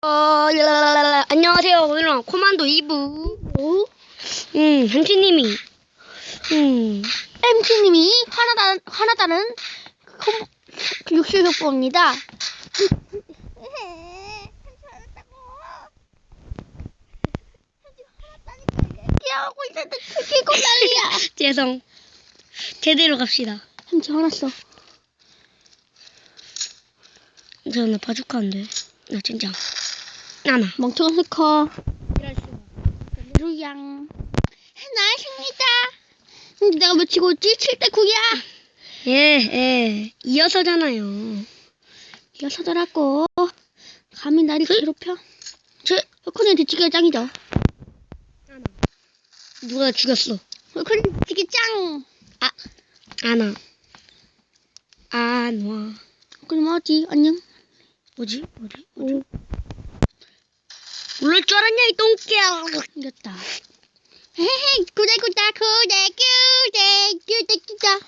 어, 랄랄랄라. 안녕하세요. 오늘은 코만도 2부. 음, 현치님이. 음, MT님이 화나다, 화나다는 육수 효과입니다. 얘기하고 있는데 죽이고 난리야. 죄송. 제대로 갑시다. 햄치 화났어. 저는 바주카인데. 나 진짜. 나나. 멍청한 스커. 이럴 수가. 루양. 나십니다. 근데 내가 몇 치고 있지? 7대 9야. 예, 예. 이어서잖아요. 이어서더라고. 감히 나를 괴롭혀. 저, 흑훈이 뒤치기가 짱이죠. 나나. 누가 죽였어? 흑훈이 뒤치기 짱. 아, 아나. 안 와. 흑훈이 뭐지? 안녕. 뭐지? 뭐지? 오. 모를 줄 알았냐, 이 똥개야. 이겼다. 헤헤, 구대 구다 구대 구대 구대 구다.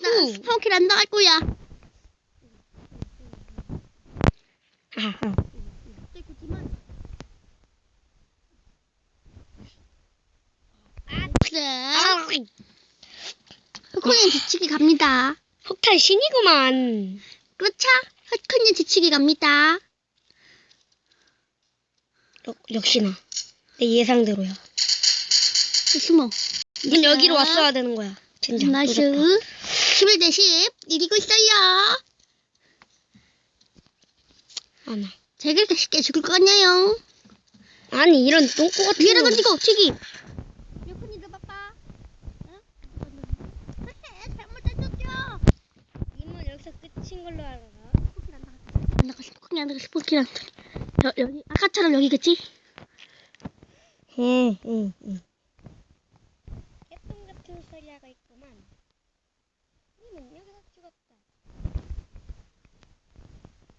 나 후. 스포킬 안 나갈 거야. 하하. 구대 구지만. 아, 아, 흑훈이 뒤치기 갑니다. 폭탄 신이구만. 그렇죠? 흑훈이 뒤치기 갑니다. 역, 역시나. 내 예상대로야. 숨어. 넌 여기로 왔어야 되는 거야. 진짜. 나이스. 노력하. 11대 10 이기고 있어요. 아나. 제가 이렇게 쉽게 죽을 것 같냐요? 아니, 이런 똥꼬 같은 위에다 거. 던지고 튀기. 여쁜이들 바빠. 응? 잘못 던졌죠. 이만 여기서 끝인 걸로 알아. 안 나가 스포킹 안 나가 스포킹 안 나가. 여, 여기 아까처럼 여기겠지? 응, 응, 응. 개똥 같은 소리 하고 있구만. 이는 여기서 죽었다.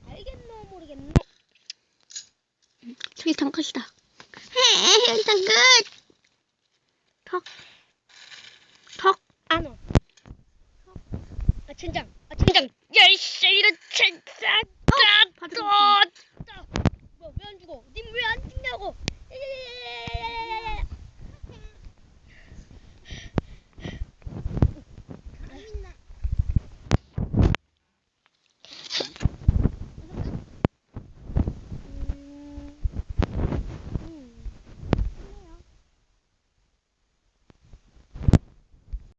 알겠노, 모르겠노. 저기 단컷이다. 헤, 여기 단컷. 턱. 턱. 아노. 아, 젠장. 아, 젠장. 열쇠, 이런 젠장. 아, 또.